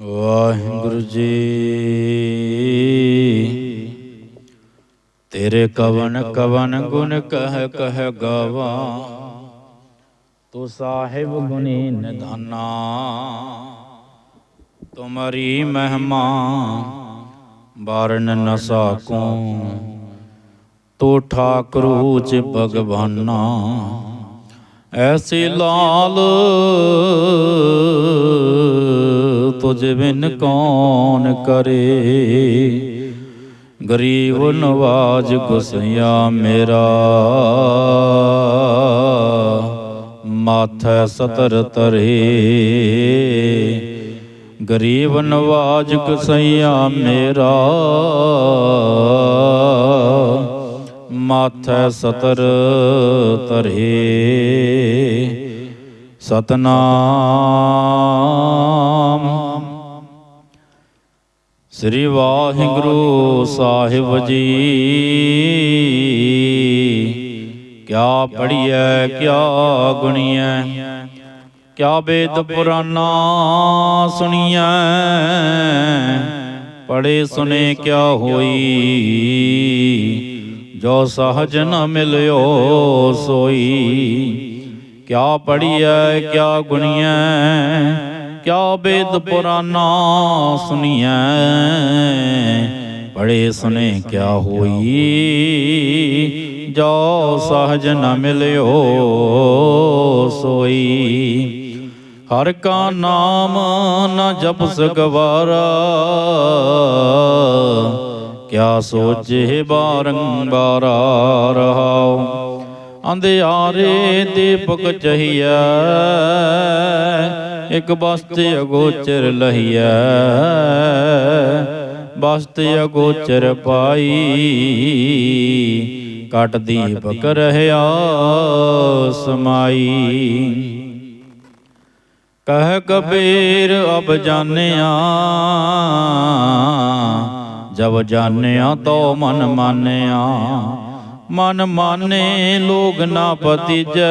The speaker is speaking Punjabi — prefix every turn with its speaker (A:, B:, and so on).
A: ਵਾਹਿਗੁਰੂ ਜੀ। ਤੇਰੇ ਕਵਨ ਕਵਨ ਗੁਣ ਕਹਿ ਕਹਿ ਗਾਵਾ। ਤੂੰ ਸਾਹਿਬ ਗੁਣੀ ਨਿਧਾਨਾ। ਤੁਮਰੀ ਮਹਿਮਾ ਬਾਰਨ ਨ ਸਾਕੂ। ਤੂੰ ਠਾਕਰੂ ਚ ਭਗਵਾਨਾ। ਐਸੀ ਲਾਲ ਤੁਝ ਬਿਨ ਕੌਣ ਕਰੇ? ਗਰੀਬ ਨਵਾਜ ਗੁਸਈਆ ਮੇਰਾ। ਮਾਥੈ ਸਤਰ ਤਰੇ ਗਰੀਬ ਨਵਾਜ ਗੁਸਈਆ ਮੇਰਾ। ਮਾਥੈ ਸਤਰ ਤਰੇ ਸਤਨਾਮ ਸ੍ਰੀ ਵਾਹਿਗੁਰੂ ਸਾਹਿਬ ਜੀ। ਕਿਆ ਪੜੀਐ ਕਿਆ ਗੁਣੀਐ, ਕਿਆ ਵੇਦ ਪੁਰਾਨਾ ਸੁਣੀਐ। ਪੜੇ ਸੁਨੇ ਕਿਆ ਹੋਈ, ਜੋ ਸਹਜ ਨ ਮਿਲਿਓ ਸੋਈ। ਕਿਆ ਪੜੀਐ ਕਿਆ ਗੁਣੀਐ ਕਿਆ ਵੇਦ ਪੁਰਾਨਾ ਸੁਣੀਐ ਪੜੇ ਸੁਨੇ ਕਿਆ ਹੋਈ? ਜੋ ਸਹਜ ਨ ਮਿਲਿਓ, ਸੋਈ। ਹਰ ਕਾ ਨਾਮ ਨ ਜਪ ਗਵਾਰਾ ਕਿਆ ਸੋਚੇ ਬਾਰੰਬਾਰ ਰਹਾਉ। ਅੰਧਿਆਰੇ ਦੀਪਕ ਚਹੀਐ ਇੱਕ ਬਸਤ ਅਗੋਚਰ ਲਹੀਐ, ਬਸਤ ਅਗੋਚਰ ਪਾਈ। ਕਟ ਦੀਪਕ ਰਹਿਆ ਸਮਾਈ ਕਹਿ ਕਬੀਰ, ਅਬ ਜਾਣਿਆ, ਜਬ ਜਾਣਿਆ ਤੋ ਮਨ ਮਾਨਿਆ। ਮਨ ਮਾਨੇ ਲੋਗ ਨਾ ਪਤੀਜੈ